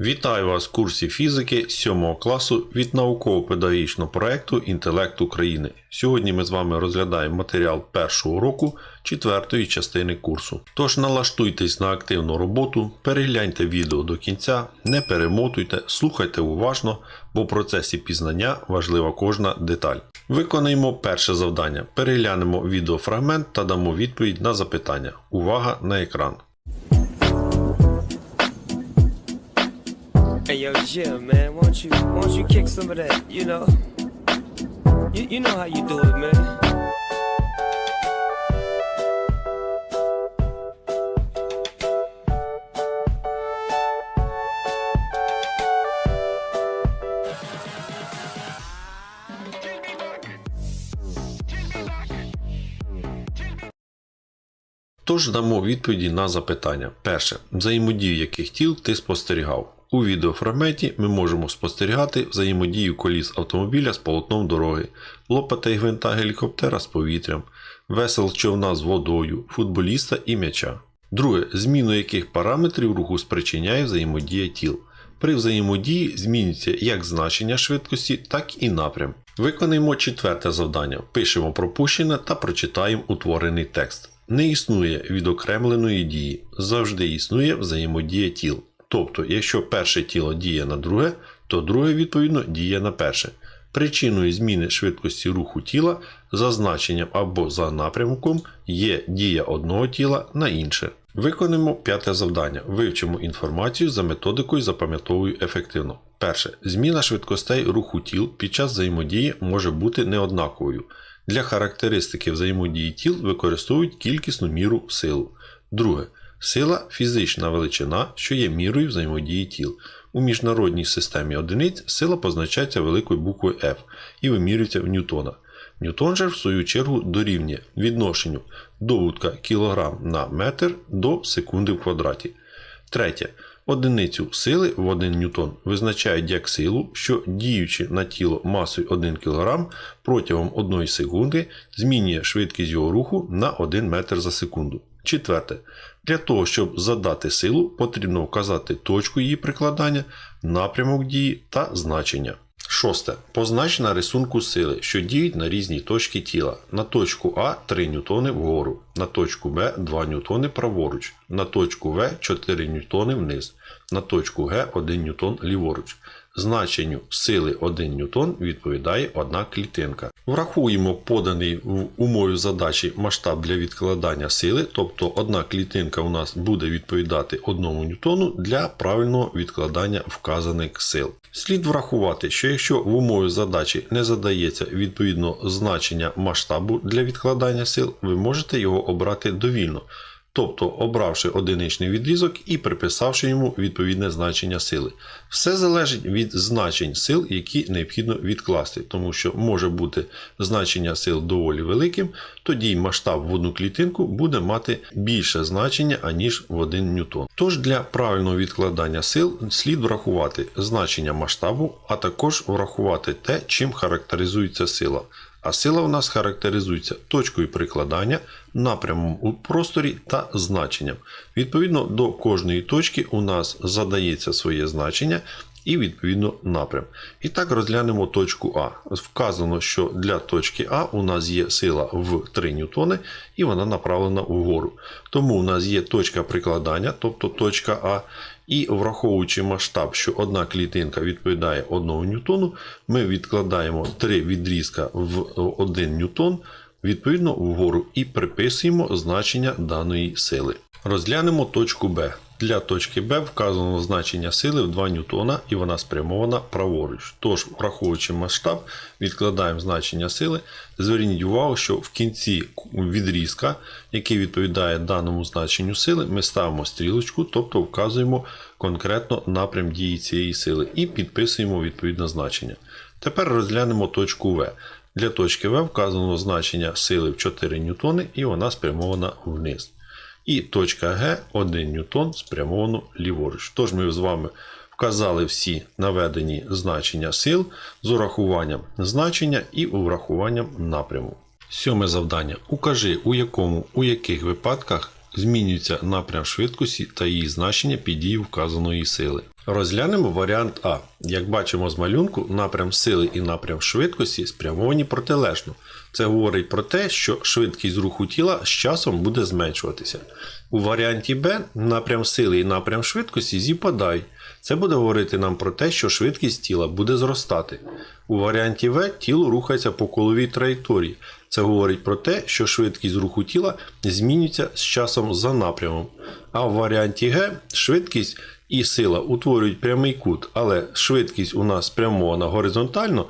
Вітаю вас в курсі фізики 7 класу від науково-педагогічного проєкту Інтелект України. Сьогодні ми з вами розглядаємо матеріал першого уроку четвертої частини курсу. Тож налаштуйтесь на активну роботу, перегляньте відео до кінця, не перемотуйте, слухайте уважно, бо в процесі пізнання важлива кожна деталь. Виконаємо перше завдання. Переглянемо відеофрагмент та дамо відповідь на запитання. Увага на екран. Hey yo, Jim, man, won't you won't you kick some of that, you know? You, you know how you do it, man. Тож дамо відповіді на запитання. Перше. Взаємодію яких тіл ти спостерігав? У відеофрагменті ми можемо спостерігати взаємодію коліс автомобіля з полотном дороги, лопата і гвинта гелікоптера з повітрям, весел човна з водою, футболіста і м'яча. Друге. Зміну яких параметрів руху спричиняє взаємодія тіл. При взаємодії змінюється як значення швидкості, так і напрям. Виконаємо четверте завдання. Пишемо пропущене та прочитаємо утворений текст. Не існує відокремленої дії, завжди існує взаємодія тіл. Тобто, якщо перше тіло діє на друге, то друге відповідно діє на перше. Причиною зміни швидкості руху тіла за значенням або за напрямком є дія одного тіла на інше. Виконуємо п'яте завдання. Вивчимо інформацію за методикою запам'ятовую ефективно. Перше. Зміна швидкостей руху тіл під час взаємодії може бути неоднаковою. Для характеристики взаємодії тіл використовують кількісну міру силу. Друге. Сила фізична величина, що є мірою взаємодії тіл. У міжнародній системі одиниць сила позначається великою буквою F і вимірюється в ньютона. Ньютон же, в свою чергу, дорівнює відношенню довудка кілограм на метр до секунди в квадраті. Третє. Одиницю сили в 1 ньютон визначають як силу, що діючи на тіло масою 1 кг протягом 1 секунди змінює швидкість його руху на 1 метр за секунду. Четверте. Для того, щоб задати силу, потрібно вказати точку її прикладання, напрямок дії та значення. Шосте. Познач на рисунку сили, що діють на різні точки тіла. На точку А 3 ньютони вгору, на точку Б 2 ньютони праворуч, на точку В 4 ньютони вниз, на точку Г 1 ньютон ліворуч. Значенню сили 1 ньютон відповідає одна клітинка. Врахуємо поданий в умові задачі масштаб для відкладання сили, тобто одна клітинка у нас буде відповідати 1 ньютону для правильного відкладання вказаних сил. Слід врахувати, що якщо в умові задачі не задається відповідно значення масштабу для відкладання сил, ви можете його обрати довільно. Тобто обравши одиничний відрізок і приписавши йому відповідне значення сили. Все залежить від значень сил, які необхідно відкласти, тому що може бути значення сил доволі великим, тоді масштаб в одну клітинку буде мати більше значення, аніж в 1 ньютон. Тож для правильного відкладання сил слід врахувати значення масштабу, а також врахувати те, чим характеризується сила. А сила у нас характеризується точкою прикладання, напрямом у просторі та значенням. Відповідно до кожної точки у нас задається своє значення і відповідно напрям. І так розглянемо точку А. Вказано, що для точки А у нас є сила в 3 ньютони і вона направлена вгору. Тому у нас є точка прикладання, тобто точка А. І враховуючи масштаб, що одна клітинка відповідає 1 ньютону, ми відкладаємо 3 відрізка в 1 ньютон, відповідно вгору, і приписуємо значення даної сили. Розглянемо точку Б. Для точки Б вказано значення сили в 2 ньютона і вона спрямована праворуч. Тож, враховуючи масштаб, відкладаємо значення сили. Зверніть увагу, що в кінці відрізка, який відповідає даному значенню сили, ми ставимо стрілочку, тобто вказуємо конкретно напрям дії цієї сили і підписуємо відповідне значення. Тепер розглянемо точку В. Для точки В вказано значення сили в 4 ньютони і вона спрямована вниз. І точка Г 1 ньютон спрямовано ліворуч. Тож ми з вами вказали всі наведені значення сил з урахуванням значення і урахуванням напряму. Сьоме завдання. Укажи, у якому у яких випадках змінюється напрям швидкості та її значення під дією вказаної сили. Розглянемо варіант А. Як бачимо з малюнку, напрям сили і напрям швидкості спрямовані протилежно. Це говорить про те, що швидкість руху тіла з часом буде зменшуватися. У варіанті Б напрям сили і напрям швидкості зіпадають. Це буде говорити нам про те, що швидкість тіла буде зростати. У варіанті В тіло рухається по коловій траєкторії. Це говорить про те, що швидкість руху тіла змінюється з часом за напрямом. А в варіанті Г швидкість і сила утворюють прямий кут, але швидкість у нас спрямована горизонтально,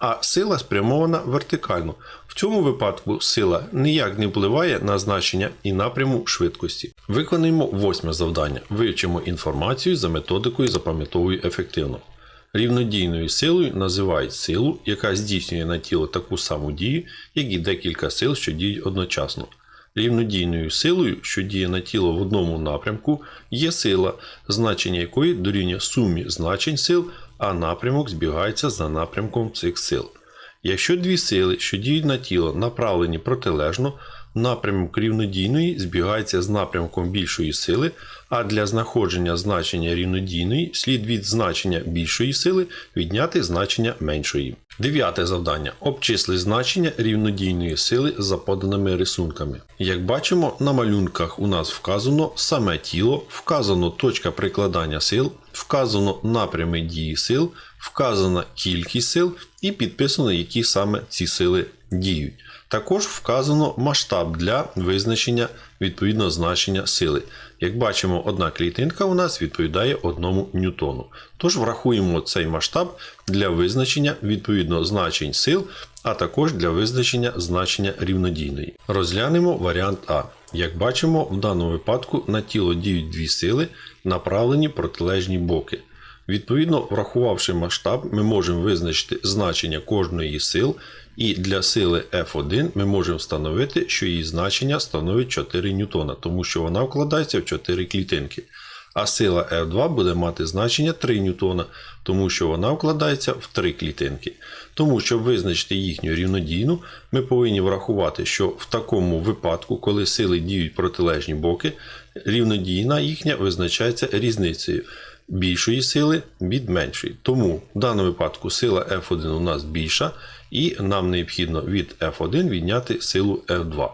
а сила спрямована вертикально. В цьому випадку сила ніяк не впливає на значення і напряму швидкості. Виконаємо восьме завдання. Вивчимо інформацію за методикою запам'ятовую ефективно. Рівнодійною силою називають силу, яка здійснює на тіло таку саму дію, як і декілька сил, що діють одночасно. Рівнодійною силою, що діє на тіло в одному напрямку, є сила, значення якої дорівнює сумі значень сил, а напрямок збігається за напрямком цих сил. Якщо дві сили, що діють на тіло, направлені протилежно, напрямок рівнодійної збігається з напрямком більшої сили, а для знаходження значення рівнодійної слід від значення більшої сили відняти значення меншої. Дев'яте завдання. Обчисли значення рівнодійної сили за поданими рисунками. Як бачимо, на малюнках у нас вказано саме тіло, вказано точка прикладання сил, вказано напрями дії сил, вказана кількість сил і підписано, які саме ці сили діють. Також вказано масштаб для визначення відповідного значення сили. Як бачимо, одна клітинка у нас відповідає одному ньютону. Тож врахуємо цей масштаб для визначення відповідно значень сил, а також для визначення значення рівнодійної. Розглянемо варіант А. Як бачимо, в даному випадку на тіло діють дві сили, направлені протилежні боки. Відповідно, врахувавши масштаб, ми можемо визначити значення кожної сил, і для сили F1 ми можемо встановити, що її значення становить 4 ньютона, тому що вона вкладається в 4 клітинки. А сила F2 буде мати значення 3 ньютона, тому що вона вкладається в 3 клітинки. Тому, щоб визначити їхню рівнодійну, ми повинні врахувати, що в такому випадку, коли сили діють протилежні боки, рівнодійна їхня визначається різницею більшої сили від меншої. Тому в даному випадку сила F1 у нас більша, і нам необхідно від F1 відняти силу F2.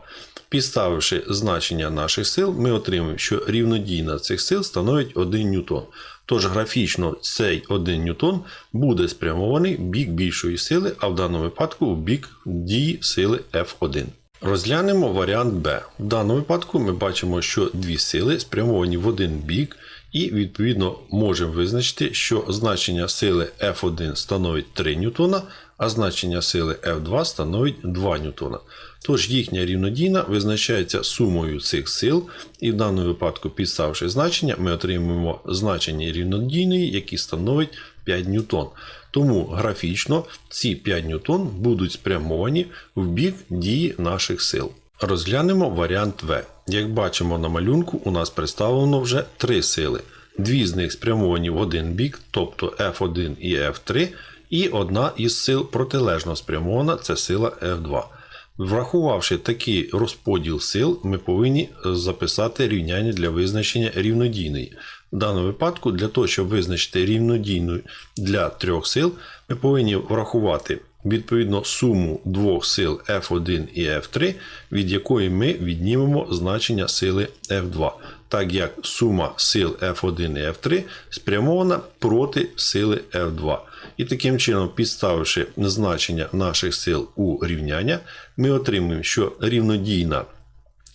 Підставивши значення наших сил, ми отримаємо, що рівнодійна цих сил становить 1 ньютон. Тож графічно цей 1 ньютон буде спрямований в бік більшої сили, а в даному випадку в бік дії сили F1. Розглянемо варіант Б. В даному випадку ми бачимо, що дві сили спрямовані в один бік, і відповідно можемо визначити, що значення сили F1 становить 3 ньютона, а значення сили F2 становить 2 ньютона. Тож їхня рівнодійна визначається сумою цих сил, і в даному випадку, підставивши значення, ми отримуємо значення рівнодійної, які становить 5 ньютон. Тому графічно ці 5 ньютон будуть спрямовані в бік дії наших сил. Розглянемо варіант В. Як бачимо на малюнку, у нас представлено вже три сили. Дві з них спрямовані в один бік, тобто F1 і F3, і одна із сил протилежно спрямована це сила F2. Врахувавши такий розподіл сил, ми повинні записати рівняння для визначення рівнодійної. В даному випадку, для того, щоб визначити рівнодійну для трьох сил, ми повинні врахувати відповідно суму двох сил F1 і F3, від якої ми віднімемо значення сили F2, так як сума сил F1 і F3 спрямована проти сили F2. І таким чином, підставивши значення наших сил у рівняння, ми отримуємо, що рівнодійна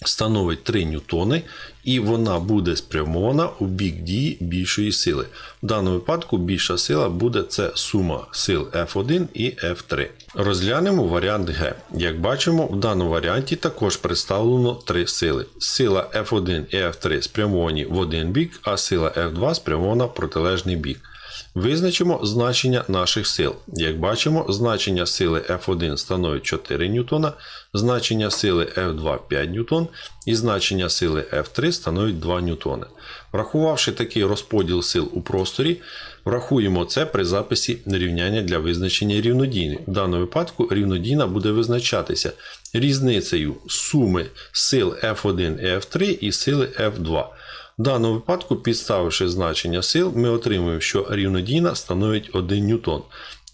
становить 3 ньютони, і вона буде спрямована у бік дії більшої сили. В даному випадку більша сила буде це сума сил F1 і F3. Розглянемо варіант Г. Як бачимо, в даному варіанті також представлено три сили. Сила F1 і F3 спрямовані в один бік, а сила F2 спрямована в протилежний бік. Визначимо значення наших сил. Як бачимо, значення сили F1 становить 4 ньютона, значення сили F2 5 ньютон і значення сили F3 становить 2 ньютони. Врахувавши такий розподіл сил у просторі, врахуємо це при записі рівняння для визначення рівнодійної. В даному випадку рівнодійна буде визначатися різницею суми сил F1 і F3 і сили F2. В даному випадку, підставивши значення сил, ми отримуємо, що рівнодійна становить 1 ньютон.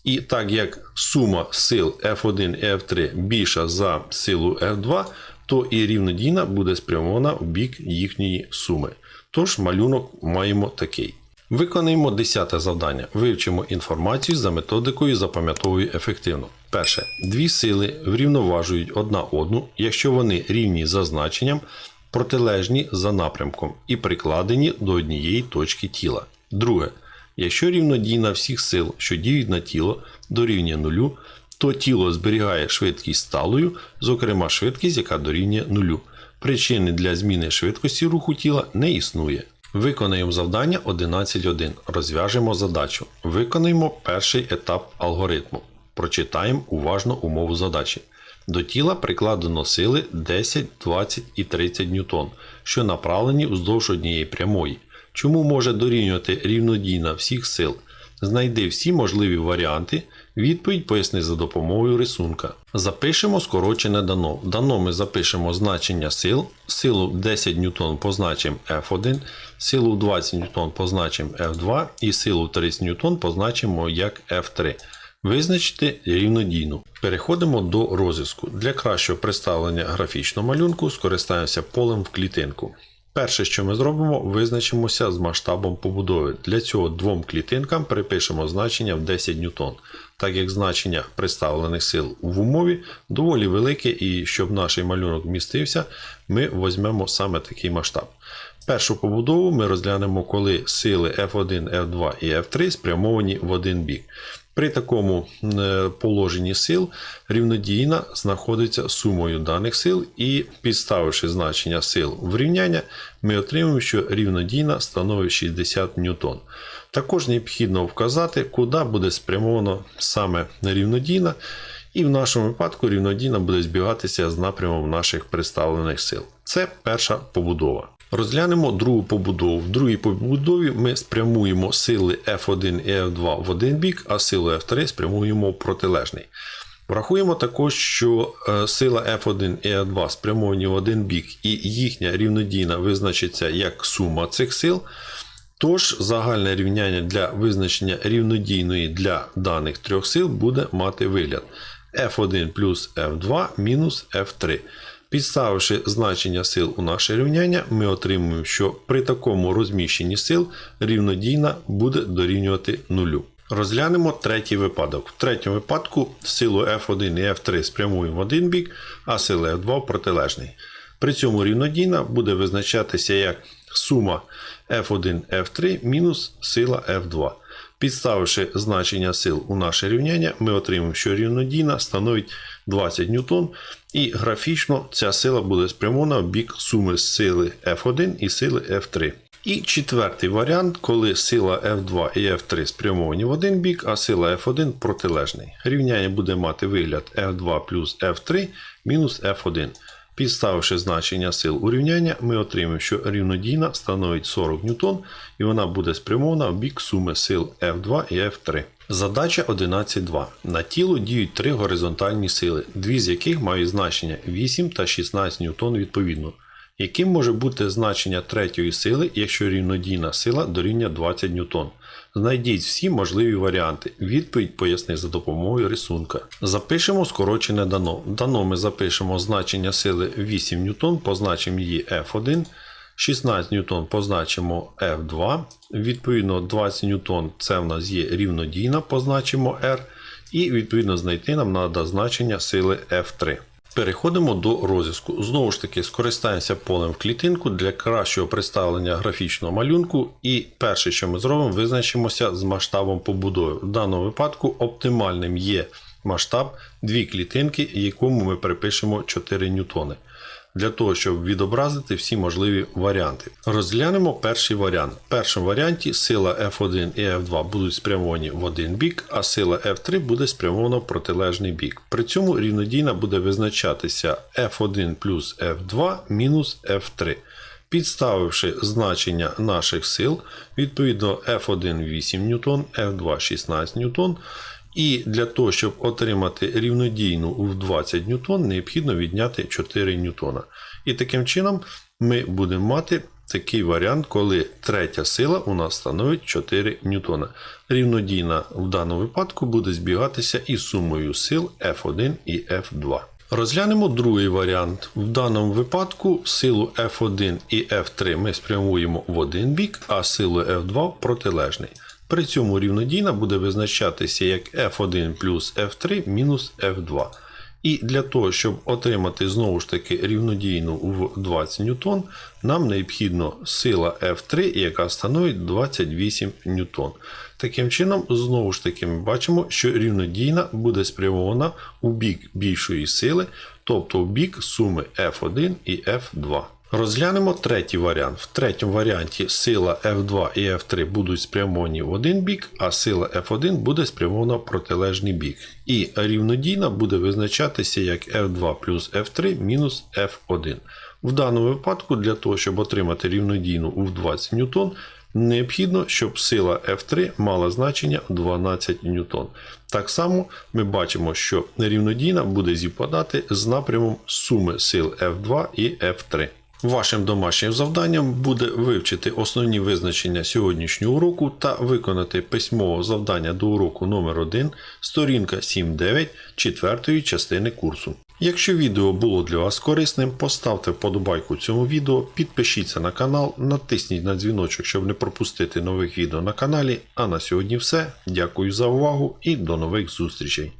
І так як сума сил F1 і F3 більша за силу F2, то і рівнодійна буде спрямована в бік їхньої суми. Тож малюнок маємо такий. Виконаємо 10 завдання. Вивчимо інформацію за методикою запам'ятовую ефективно. Перше. Дві сили врівноважують одна одну, якщо вони рівні за значенням, протилежні за напрямком і прикладені до однієї точки тіла. Друге. Якщо рівнодійна всіх сил, що діють на тіло, дорівнює нулю, то тіло зберігає швидкість сталою, зокрема швидкість, яка дорівнює нулю. Причини для зміни швидкості руху тіла не існує. Виконаємо завдання 11.1. Розв'яжемо задачу. Виконаємо перший етап алгоритму. Прочитаємо уважно умову задачі. До тіла прикладено сили 10, 20 і 30 ньютон, що направлені вздовж однієї прямої. Чому може дорівнювати рівнодійна всіх сил? Знайди всі можливі варіанти. Відповідь поясни за допомогою рисунка. Запишемо скорочене дано. Дано ми запишемо значення сил. Силу 10 ньютон позначимо F1, силу 20 ньютон позначимо F2 і силу 30 ньютон позначимо як F3. Визначити рівнодійну. Переходимо до розв'язку. Для кращого представлення графічного малюнку скористаємося полем в клітинку. Перше, що ми зробимо, визначимося з масштабом побудови. Для цього двом клітинкам перепишемо значення в 10 ньютон, так як значення представлених сил в умові доволі велике, і щоб наш малюнок вмістився, ми візьмемо саме такий масштаб. Першу побудову ми розглянемо, коли сили F1, F2 і F3 спрямовані в один бік. При такому е, положенні сил рівнодійна знаходиться сумою даних сил, і підставивши значення сил в рівняння, ми отримаємо, що рівнодійна становить 60 ньютон. Також необхідно вказати, куди буде спрямовано саме рівнодійна, і в нашому випадку рівнодійна буде збігатися з напрямом наших представлених сил. Це перша побудова. Розглянемо другу побудову. В другій побудові ми спрямуємо сили F1 і F2 в один бік, а силу F3 спрямуємо в протилежний. Врахуємо також, що е, сила F1 і F2 спрямовані в один бік, і їхня рівнодійна визначиться як сума цих сил. Тож загальне рівняння для визначення рівнодійної для даних трьох сил буде мати вигляд F1 плюс F2 мінус F3. Підставивши значення сил у наше рівняння, ми отримуємо, що при такому розміщенні сил рівнодійна буде дорівнювати нулю. Розглянемо третій випадок. В третьому випадку силу F1 і F3 спрямуємо в один бік, а сила F2 в протилежний. При цьому рівнодійна буде визначатися як сума F1 F3 мінус сила F2. Підставивши значення сил у наше рівняння, ми отримаємо, що рівнодійна становить 20 ньютон, і графічно ця сила буде спрямована в бік суми сили F1 і сили F3. І четвертий варіант, коли сила F2 і F3 спрямовані в один бік, а сила F1 протилежний. Рівняння буде мати вигляд F2 плюс F3 мінус F1. Підставивши значення сил у рівняння, ми отримаємо, що рівнодійна становить 40 ньютон, і вона буде спрямована в бік суми сил F2 і F3. Задача 11.2. На тіло діють три горизонтальні сили, дві з яких мають значення 8 та 16 ньютон відповідно. Яким може бути значення третьої сили, якщо рівнодійна сила дорівнює 20 ньютон? Знайдіть всі можливі варіанти. Відповідь поясни за допомогою рисунка. Запишемо скорочене дано. Дано ми запишемо значення сили 8 ньютон, позначимо її F1. 16 ньютон позначимо F2. Відповідно, 20 ньютон це в нас є рівнодійна, позначимо R. І відповідно знайти нам треба значення сили F3. Переходимо до розв'язку. Знову ж таки, скористаємося полем в клітинку для кращого представлення графічного малюнку. І перше, що ми зробимо, визначимося з масштабом побудови. В даному випадку оптимальним є масштаб дві клітинки, якому ми припишемо 4 ньютони. Для того, щоб відобразити всі можливі варіанти. Розглянемо перший варіант. В першому варіанті сила F1 і F2 будуть спрямовані в один бік, а сила F3 буде спрямована в протилежний бік. При цьому рівнодійна буде визначатися F1 плюс F2 мінус F3. Підставивши значення наших сил, відповідно F1 8 ньютон, F2 16 ньютон. І для того, щоб отримати рівнодійну в 20 ньютон, необхідно відняти 4 ньютона. І таким чином ми будемо мати такий варіант, коли третя сила у нас становить 4 ньютона. Рівнодійна в даному випадку буде збігатися із сумою сил F1 і F2. Розглянемо другий варіант. В даному випадку силу F1 і F3 ми спрямуємо в один бік, а силу F2 в протилежний. При цьому рівнодійна буде визначатися як F1 плюс F3 мінус F2. І для того, щоб отримати знову ж таки рівнодійну в 20 ньютон, нам необхідно сила F3, яка становить 28 ньютон. Таким чином, знову ж таки, ми бачимо, що рівнодійна буде спрямована у бік більшої сили, тобто в бік суми F1 і F2. Розглянемо третій варіант. В третьому варіанті сила F2 і F3 будуть спрямовані в один бік, а сила F1 буде спрямована в протилежний бік. І рівнодійна буде визначатися як F2 плюс F3 мінус F1. В даному випадку, для того, щоб отримати рівнодійну у 20 ньютон, необхідно, щоб сила F3 мала значення 12 ньютон. Так само ми бачимо, що рівнодійна буде зіпадати з напрямом суми сил F2 і F3. Вашим домашнім завданням буде вивчити основні визначення сьогоднішнього уроку та виконати письмове завдання до уроку номер 1 сторінка 7.9 четвертої частини курсу. Якщо відео було для вас корисним, поставте вподобайку цьому відео, підпишіться на канал, натисніть на дзвіночок, щоб не пропустити нових відео на каналі. А на сьогодні все. Дякую за увагу і до нових зустрічей.